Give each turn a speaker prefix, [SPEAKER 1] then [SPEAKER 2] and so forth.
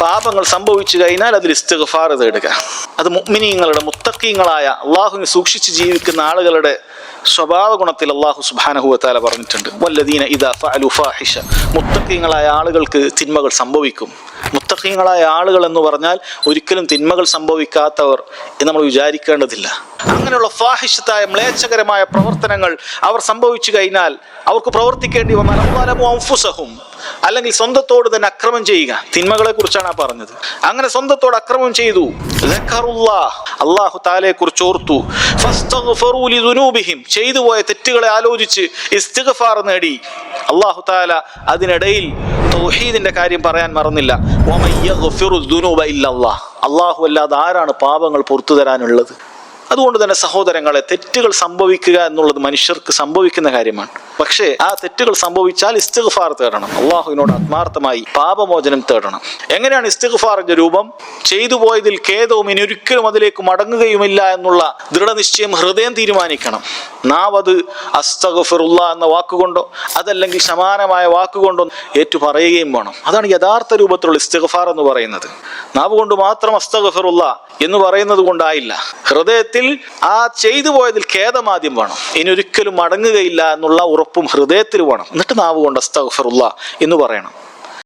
[SPEAKER 1] പാപങ്ങൾ സംഭവിച്ചു കഴിഞ്ഞാൽ അതിൽ ഇസ്തിഗ്ഫാർ തേടുക അത് മുഅ്മിനീങ്ങളുടെ മുത്തക്കീങ്ങളായ അള്ളാഹുവിനെ സൂക്ഷിച്ച് ജീവിക്കുന്ന ആളുകളുടെ സ്വഭാവ ഗുണത്തിൽ അള്ളാഹു സുബാനഹുവത്താല പറഞ്ഞിട്ടുണ്ട്. വല്ലദീന ഇദാ ഫഅലു ഫാഹിഷ. മുത്തക്കീങ്ങളായ ആളുകൾക്ക് തിന്മകൾ സംഭവിക്കും. മുത്തക്കീങ്ങളായ ആളുകൾ എന്ന് പറഞ്ഞാൽ ഒരിക്കലും തിന്മകൾ സംഭവിക്കാത്തവർ എന്ന് നമ്മൾ വിചാരിക്കേണ്ടതില്ല. അങ്ങനെയുള്ള ഫാഹിഷത്തായ മ്ലേച്ഛകരമായ പ്രവർത്തനങ്ങൾ അവർ സംഭവിച്ചു കഴിഞ്ഞാൽ അവർക്ക് പ്രവർത്തിക്കേണ്ടി വന്നാൽ അല്ലെങ്കിൽ സ്വന്തത്തോട് തന്നെ അക്രമം ചെയ്യുക. തിന്മകളെ കുറിച്ചാണ് ആ പറഞ്ഞത്? അങ്ങനെ സ്വന്തത്തോട് അക്രമം ചെയ്തു. അള്ളാഹു താലയെ കുറിച്ച് ഓർത്തു. ചെയ്തു പോയ തെറ്റുകളെ ആലോചിച്ച് ഇസ്തിഗ്ഫാർ നേടി. അള്ളാഹു താല അതിനിടയിൽ തൗഹീദിന്റെ കാര്യം പറയാൻ മറന്നില്ല. അള്ളാഹു അല്ലാതെ ആരാണ് പാപങ്ങൾ പുറത്തു തരാനുള്ളത്? അതുകൊണ്ട് തന്നെ സഹോദരങ്ങളെ തെറ്റുകൾ സംഭവിക്കുക എന്നുള്ളത് മനുഷ്യർക്ക് സംഭവിക്കുന്ന കാര്യമാണ്. പക്ഷേ ആ തെറ്റുകൾ സംഭവിച്ചാൽ ഇസ്തിഗ്ഫാർ തേടണം. അള്ളാഹുവിനോട് ആത്മാർത്ഥമായി പാപമോചനം തേടണം. എങ്ങനെയാണ് ഇസ്തിഗ്ഫാറിന്റെ രൂപം? ചെയ്തു പോയതിൽ ഖേദവും ഇനി ഒരിക്കലും അതിലേക്ക് മടങ്ങുകയുമില്ല എന്നുള്ള ദൃഢനിശ്ചയം ഹൃദയം തീരുമാനിക്കണം. നാവത് അത് അസ്തഗഫിറുള്ള എന്ന വാക്കുകൊണ്ടോ അതല്ലെങ്കിൽ സമാനമായ വാക്കുകൊണ്ടോ ഏറ്റു പറയുകയും വേണം. അതാണ് യഥാർത്ഥ രൂപത്തിലുള്ള ഇസ്തിഗ്ഫാർ എന്ന് പറയുന്നത്. നാവ് കൊണ്ട് മാത്രം അസ്തഗഫിറുള്ള എന്ന് പറയുന്നത് കൊണ്ടായില്ല. ഹൃദയത്തിൽ ആ ചെയ്തു പോയതിൽ ഖേദമാദ്യം വേണം. ഇനി ഒരിക്കലും മടങ്ങുകയില്ല എന്നുള്ള ഉറപ്പും ഹൃദയത്തിൽ വേണം. എന്നിട്ട് നാവ് കൊണ്ട് അസ്തഫറുള്ള എന്ന് പറയണം.